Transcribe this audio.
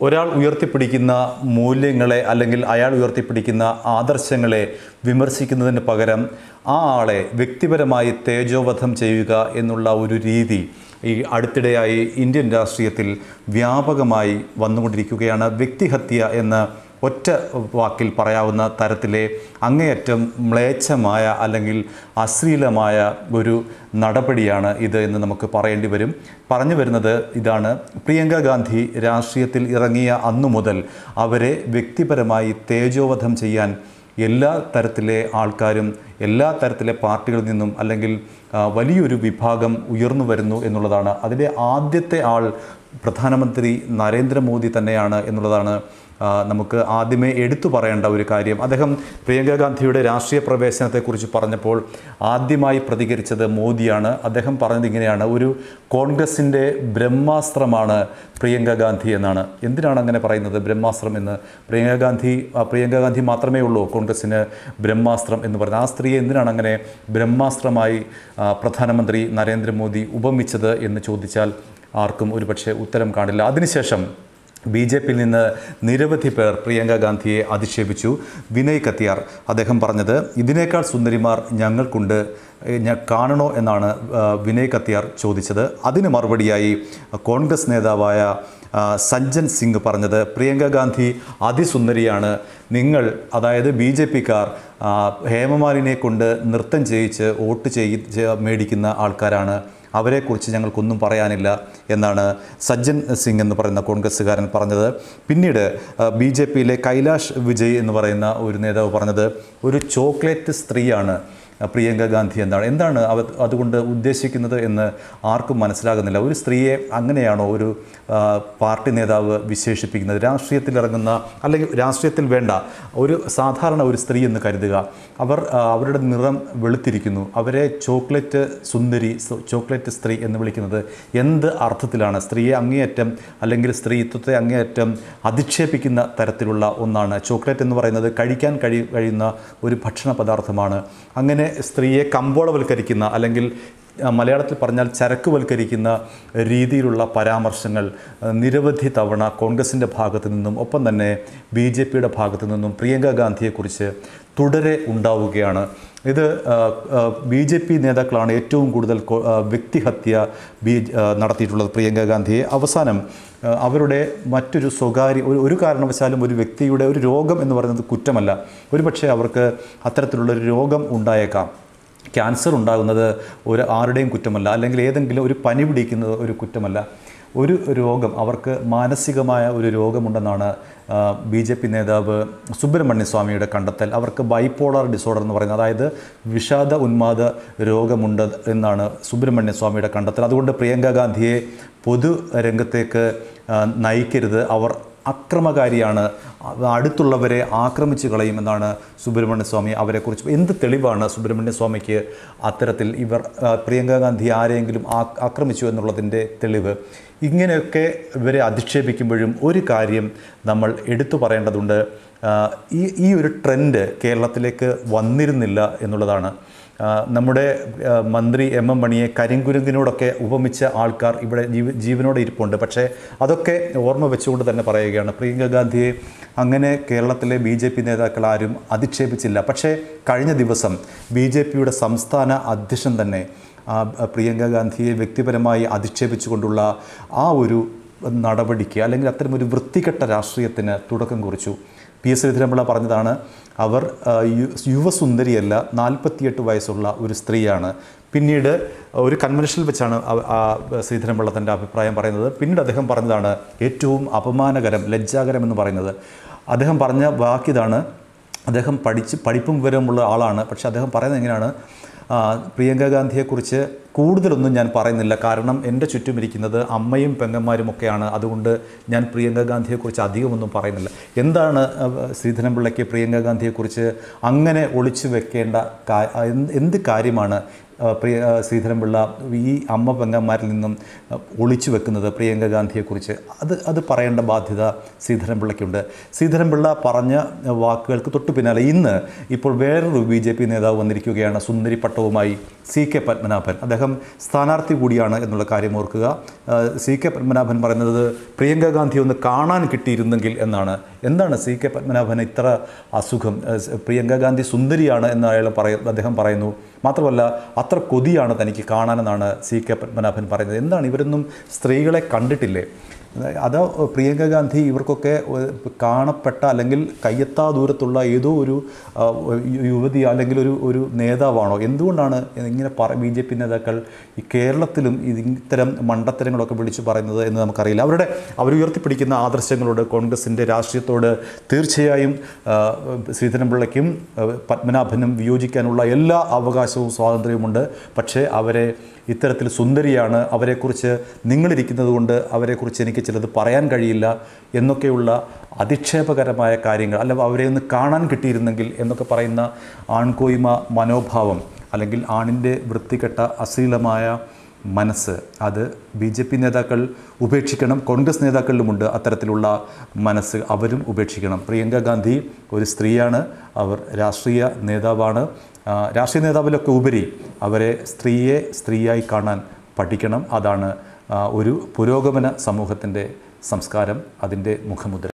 ഒരാൾ ഉയർത്തിപ്പിടിക്കുന്ന മൂല്യങ്ങളെ അല്ലെങ്കിൽ അയാൾ ഉയർത്തിപ്പിടിക്കുന്ന ആദർശങ്ങളെ വിമർശിക്കുന്നതിന് പകരം ആ ആളെ വ്യക്തിപരമായി തേജോവധം ചെയ്യുക എന്നുള്ള ഒരു രീതി ഈ അടുത്തിടെയായി ഇന്ത്യൻ രാഷ്ട്രീയത്തിൽ വ്യാപകമായി വന്നുകൊണ്ടിരിക്കുകയാണ് വ്യക്തിഹത്യ എന്ന ഒറ്റ വാക്കിൽ പറയാവുന്ന തരത്തിലെ അങ്ങേയറ്റം മ്ലേച്ഛമായ അല്ലെങ്കിൽ അശ്ലീലമായ ഒരു നടപടിയാണ് ഇത് എന്ന് നമുക്ക് പറയേണ്ടി വരും. പറഞ്ഞു വരുന്നത് ഇതാണ്. പ്രിയങ്ക ഗാന്ധി രാഷ്ട്രീയത്തിൽ ഇറങ്ങിയ അന്നു മുതൽ അവരെ വ്യക്തിപരമായി തേജോവധം ചെയ്യാൻ എല്ലാ തരത്തിലെ ആൾക്കാരും എല്ലാ തരത്തിലെ പാർട്ടികളിൽ നിന്നും അല്ലെങ്കിൽ വലിയൊരു വിഭാഗം ഉയർന്നു വരുന്നു എന്നുള്ളതാണ്. അതിന്റെ ആദ്യത്തെ ആൾ പ്രധാനമന്ത്രി നരേന്ദ്രമോദി തന്നെയാണ് എന്നുള്ളതാണ് നമുക്ക് ആദ്യമേ എടുത്തു പറയേണ്ട ഒരു കാര്യം. അദ്ദേഹം പ്രിയങ്ക ഗാന്ധിയുടെ രാഷ്ട്രീയ പ്രവേശനത്തെക്കുറിച്ച് പറഞ്ഞപ്പോൾ ആദ്യമായി പ്രതികരിച്ചത് മോദിയാണ്. അദ്ദേഹം പറഞ്ഞത് ഇങ്ങനെയാണ് ഒരു കോൺഗ്രസിന്റെ ബ്രഹ്മാസ്ത്രമാണ് പ്രിയങ്ക ഗാന്ധി എന്നാണ്. എന്തിനാണ് അങ്ങനെ പറയുന്നത് ബ്രഹ്മാസ്ത്രം എന്ന്? പ്രിയങ്ക ഗാന്ധി പ്രിയങ്ക ഗാന്ധി മാത്രമേ ഉള്ളൂ കോൺഗ്രസ്സിന് ബ്രഹ്മാസ്ത്രം എന്ന് പറയുന്നത്. ആ സ്ത്രീയെ എന്തിനാണ് അങ്ങനെ ബ്രഹ്മാസ്ത്രമായി പ്രധാനമന്ത്രി നരേന്ദ്രമോദി ഉപമിച്ചത് എന്ന് ചോദിച്ചാൽ ആർക്കും ഒരുപക്ഷെ ഉത്തരം കാണില്ല. അതിനുശേഷം ബി ജെ പിയിൽ നിന്ന് നിരവധി പേർ പ്രിയങ്ക ഗാന്ധിയെ അധിക്ഷേപിച്ചു. വിനയ് കത്തിയാർ. അദ്ദേഹം പറഞ്ഞത് ഇതിനേക്കാൾ സുന്ദരിമാർ ഞങ്ങൾക്കുണ്ട്. ഞാൻ കാണണോ എന്നാണ് വിനയ് കത്തിയാർ ചോദിച്ചത്. അതിന് മറുപടിയായി കോൺഗ്രസ് നേതാവായ സഞ്ജൻ സിംഗ് പറഞ്ഞത് പ്രിയങ്ക ഗാന്ധി അതിസുന്ദരിയാണ്. നിങ്ങൾ അതായത് ബി ജെ പിക്കാർ ഹേമമാലിനെ കൊണ്ട് നൃത്തം ചെയ്യിച്ച് വോട്ട് ചെയ്യി മേടിക്കുന്ന ആൾക്കാരാണ്. അവരെക്കുറിച്ച് ഞങ്ങൾക്കൊന്നും പറയാനില്ല എന്നാണ് സജ്ജൻ സിംഗ് എന്ന് പറയുന്ന കോൺഗ്രസ്സുകാരൻ പറഞ്ഞത്. പിന്നീട് ബി ജെ പിയിലെ കൈലാഷ് വിജയ് എന്ന് പറയുന്ന ഒരു നേതാവ് പറഞ്ഞത് ഒരു ചോക്ലേറ്റ് സ്ത്രീയാണ്. പ്രിയങ്ക ഗാന്ധി എന്നാണ്. എന്താണ് അവ അതുകൊണ്ട് ഉദ്ദേശിക്കുന്നത് എന്ന് ആർക്കും മനസ്സിലാകുന്നില്ല. ഒരു സ്ത്രീയെ അങ്ങനെയാണോ ഒരു പാർട്ടി നേതാവ് വിശേഷിപ്പിക്കുന്നത്? രാഷ്ട്രീയത്തിൽ ഇറങ്ങുന്ന അല്ലെങ്കിൽ രാഷ്ട്രീയത്തിൽ വേണ്ട ഒരു സാധാരണ ഒരു സ്ത്രീ എന്ന് കരുതുക. അവർ അവരുടെ നിറം വെളുത്തിരിക്കുന്നു. അവരെ ചോക്ലേറ്റ് സുന്ദരി ചോക്ലേറ്റ് സ്ത്രീ എന്ന് വിളിക്കുന്നത് എന്ത് അർത്ഥത്തിലാണ്? സ്ത്രീയെ അങ്ങേയറ്റം അല്ലെങ്കിൽ സ്ത്രീത്വത്തെ അങ്ങേയറ്റം അധിക്ഷേപിക്കുന്ന തരത്തിലുള്ള ഒന്നാണ്. ചോക്ലേറ്റ് എന്ന് പറയുന്നത് കഴിക്കാൻ കഴി കഴിയുന്ന ഒരു ഭക്ഷണ പദാർത്ഥമാണ്. അങ്ങനെ സ്ത്രീയെ കമ്പോളവൽക്കരിക്കുന്ന അല്ലെങ്കിൽ മലയാളത്തിൽ പറഞ്ഞാൽ ചരക്കുവൽക്കരിക്കുന്ന രീതിയിലുള്ള പരാമർശങ്ങൾ നിരവധി തവണ കോൺഗ്രസിന്റെ ഭാഗത്തു നിന്നും ഒപ്പം തന്നെ ബി ജെ പിയുടെ ഭാഗത്തു നിന്നും പ്രിയങ്ക ഗാന്ധിയെക്കുറിച്ച് തുടരെ ഉണ്ടാവുകയാണ്. ഇത് ബി ജെ പി നേതാക്കളാണ് ഏറ്റവും കൂടുതൽ വ്യക്തിഹത്യ ബി നടത്തിയിട്ടുള്ളത് പ്രിയങ്ക ഗാന്ധിയെ. അവസാനം അവരുടെ മറ്റൊരു സ്വകാര്യ ഒരു ഒരു കാരണവശാലും ഒരു വ്യക്തിയുടെ ഒരു രോഗം എന്ന് പറയുന്നത് കുറ്റമല്ല. ഒരുപക്ഷെ അവർക്ക് അത്തരത്തിലുള്ളൊരു രോഗം ഉണ്ടായേക്കാം. ക്യാൻസർ ഉണ്ടാകുന്നത് ഒരു ആരുടെയും കുറ്റമല്ല അല്ലെങ്കിൽ ഏതെങ്കിലും ഒരു പനി പിടിക്കുന്നത് ഒരു കുറ്റമല്ല. ഒരു രോഗം അവർക്ക് മാനസികമായ ഒരു രോഗമുണ്ടെന്നാണ് ബി ജെ പി നേതാവ് സുബ്രഹ്മണ്യ സ്വാമിയുടെ കണ്ടെത്തൽ. അവർക്ക് ബൈപോളർ ഡിസോർഡർ എന്ന് പറയുന്നത് അതായത് വിഷാദ ഉന്മാദ രോഗമുണ്ട് എന്നാണ് സുബ്രഹ്മണ്യ സ്വാമിയുടെ കണ്ടെത്തൽ. അതുകൊണ്ട് പ്രിയങ്ക ഗാന്ധിയെ പൊതു രംഗത്തേക്ക് നയിക്കരുത്. അവർ അക്രമകാരിയാണ്. അടുത്തുള്ളവരെ ആക്രമിച്ചു കളയുമെന്നാണ് സുബ്രഹ്മണ്യ സ്വാമി അവരെക്കുറിച്ച് എന്ത് തെളിവാണ് സുബ്രഹ്മണ്യ സ്വാമിക്ക് അത്തരത്തിൽ ഇവർ പ്രിയങ്ക ഗാന്ധി ആരെങ്കിലും ആക്രമിച്ചു എന്നുള്ളതിന്റെ തെളിവ്? ഇങ്ങനെയൊക്കെ ഇവരെ അധിക്ഷേപിക്കുമ്പോഴും ഒരു കാര്യം നമ്മൾ എടുത്തു പറയേണ്ടതുണ്ട്. ഈ ഈ ഒരു ട്രെൻഡ് കേരളത്തിലേക്ക് വന്നിരുന്നില്ല എന്നുള്ളതാണ്. നമ്മുടെ മന്ത്രി എം എം മണിയെ കരിങ്കുരുങ്ങിനോടൊക്കെ ഉപമിച്ച ആൾക്കാർ ഇവിടെ ജീവ ജീവനോടെ ഇരിപ്പുണ്ട്. പക്ഷേ അതൊക്കെ ഓർമ്മ വെച്ചുകൊണ്ട് തന്നെ പറയുകയാണ്. പ്രിയങ്ക ഗാന്ധിയെ അങ്ങനെ കേരളത്തിലെ ബി ജെ പി നേതാക്കൾ ആരും അധിക്ഷേപിച്ചില്ല. പക്ഷേ കഴിഞ്ഞ ദിവസം ബി ജെ പിയുടെ സംസ്ഥാന അധ്യക്ഷൻ തന്നെ പ്രിയങ്ക ഗാന്ധിയെ വ്യക്തിപരമായി അധിക്ഷേപിച്ചുകൊണ്ടുള്ള ആ ഒരു നടപടിക്ക് അല്ലെങ്കിൽ അത്തരമൊരു വൃത്തികെട്ട രാഷ്ട്രീയത്തിന് തുടക്കം കുറിച്ചു. പി എസ് ശ്രീധരൻപിള്ള പറഞ്ഞതാണ് അവർ യുവസുന്ദരിയല്ല നാൽപ്പത്തിയെട്ട് വയസ്സുള്ള ഒരു സ്ത്രീയാണ്. പിന്നീട് ഒരു കൺവെൻഷനിൽ വെച്ചാണ് ശ്രീധരൻപിള്ള തന്റെ അഭിപ്രായം പറയുന്നത്. പിന്നീട് അദ്ദേഹം പറഞ്ഞതാണ് ഏറ്റവും അപമാനകരം ലജ്ജാകരം എന്ന് പറയുന്നത്. അദ്ദേഹം പറഞ്ഞ വാക്കിതാണ് അദ്ദേഹം പഠിച്ച് പഠിപ്പും വിവരമുള്ള ആളാണ് പക്ഷേ അദ്ദേഹം പറയുന്നത് എങ്ങനെയാണ് പ്രിയങ്ക ഗാന്ധിയെക്കുറിച്ച് കൂടുതലൊന്നും ഞാൻ പറയുന്നില്ല. കാരണം എന്റെ ചുറ്റും ഇരിക്കുന്നത് അമ്മയും പെങ്ങന്മാരും ഒക്കെയാണ് അതുകൊണ്ട് ഞാൻ പ്രിയങ്ക ഗാന്ധിയെക്കുറിച്ച് അധികമൊന്നും പറയുന്നില്ല. എന്താണ് ശ്രീധരൻപിള്ളയ്ക്ക് പ്രിയങ്ക ഗാന്ധിയെക്കുറിച്ച് അങ്ങനെ ഒളിച്ചു വെക്കേണ്ട എന്ത് കാര്യമാണ് പ്രിയ ശ്രീധരൻപിള്ള ഈ അമ്മ പെങ്ങന്മാരിൽ നിന്നും ഒളിച്ചു വെക്കുന്നത് പ്രിയങ്ക ഗാന്ധിയെക്കുറിച്ച് അത് അത് പറയേണ്ട ബാധ്യത ശ്രീധരൻപിള്ളയ്ക്കുണ്ട്. ശ്രീധരൻപിള്ള പറഞ്ഞ വാക്കുകൾക്ക് തൊട്ടു പിന്നാലെ ഇന്ന് ഇപ്പോൾ വേറൊരു ബി ജെ പി നേതാവ് വന്നിരിക്കുകയാണ് സുന്ദരി പട്ടവുമായി സി കെ പത്മനാഭൻ. അദ്ദേഹം സ്ഥാനാർത്ഥി കൂടിയാണ് എന്നുള്ള കാര്യം ഓർക്കുക. സി കെ പത്മനാഭൻ പറയുന്നത് പ്രിയങ്ക ഗാന്ധി ഒന്ന് കാണാൻ കിട്ടിയിരുന്നെങ്കിൽ എന്നാണ്. എന്താണ് സി കെ പത്മനാഭന് ഇത്ര അസുഖം? പ്രിയങ്ക ഗാന്ധി സുന്ദരിയാണ് എന്ന് അയാൾ പറയ അദ്ദേഹം പറയുന്നു. മാത്രമല്ല അത്ര കൊതിയാണ് തനിക്ക് കാണാനെന്നാണ് സി കെ പത്മനാഭൻ പറയുന്നത്. എന്താണ് ഇവരൊന്നും സ്ത്രീകളെ കണ്ടിട്ടില്ലേ? അത് പ്രിയങ്ക ഗാന്ധി ഇവർക്കൊക്കെ കാണപ്പെട്ട അല്ലെങ്കിൽ കയ്യെത്താ ദൂരത്തുള്ള ഏതോ ഒരു യുവതി അല്ലെങ്കിൽ ഒരു ഒരു നേതാവാണോ? എന്തുകൊണ്ടാണ് ഇങ്ങനെ പറ ബി ജെ പി നേതാക്കൾ ഈ കേരളത്തിലും ഇത് ഇത്തരം മണ്ടത്തരങ്ങളൊക്കെ വിളിച്ചു പറയുന്നത് എന്ന് നമുക്കറിയില്ല. അവരുടെ അവരുയർത്തിപ്പിടിക്കുന്ന ആദർശങ്ങളോട് കോൺഗ്രസിന്റെ രാഷ്ട്രീയത്തോട് തീർച്ചയായും ശ്രീധരൻപിള്ളയ്ക്കും പത്മനാഭനും വിയോജിക്കാനുള്ള എല്ലാ അവകാശവും സ്വാതന്ത്ര്യവുമുണ്ട്. പക്ഷേ അവരെ ഇത്തരത്തിൽ സുന്ദരിയാണ് അവരെക്കുറിച്ച് നിങ്ങളിരിക്കുന്നത് കൊണ്ട് അവരെക്കുറിച്ച് എനിക്ക് ചിലത് പറയാൻ കഴിയില്ല എന്നൊക്കെയുള്ള അധിക്ഷേപകരമായ കാര്യങ്ങൾ അല്ല അവരെ ഒന്ന് കാണാൻ കിട്ടിയിരുന്നെങ്കിൽ എന്നൊക്കെ പറയുന്ന ആൺകോയ്മ മനോഭാവം അല്ലെങ്കിൽ ആണിന്റെ വൃത്തികെട്ട അശ്ലീലമായ മനസ്സ് അത് ബി ജെ പി നേതാക്കൾ ഉപേക്ഷിക്കണം കോൺഗ്രസ് നേതാക്കളിലുമുണ്ട് അത്തരത്തിലുള്ള മനസ്സ് അവരും ഉപേക്ഷിക്കണം. പ്രിയങ്ക ഗാന്ധി ഒരു സ്ത്രീയാണ് അവർ രാഷ്ട്രീയ നേതാവാണ്. രാഷ്ട്രീയ നേതാവിലൊക്കെ ഉപരി അവരെ സ്ത്രീയെ സ്ത്രീയായി കാണാൻ പഠിക്കണം അതാണ് ഒരു പുരോഗമന സമൂഹത്തിന്റെ സംസ്കാരം അതിന്റെ മുഖമുദ്ര.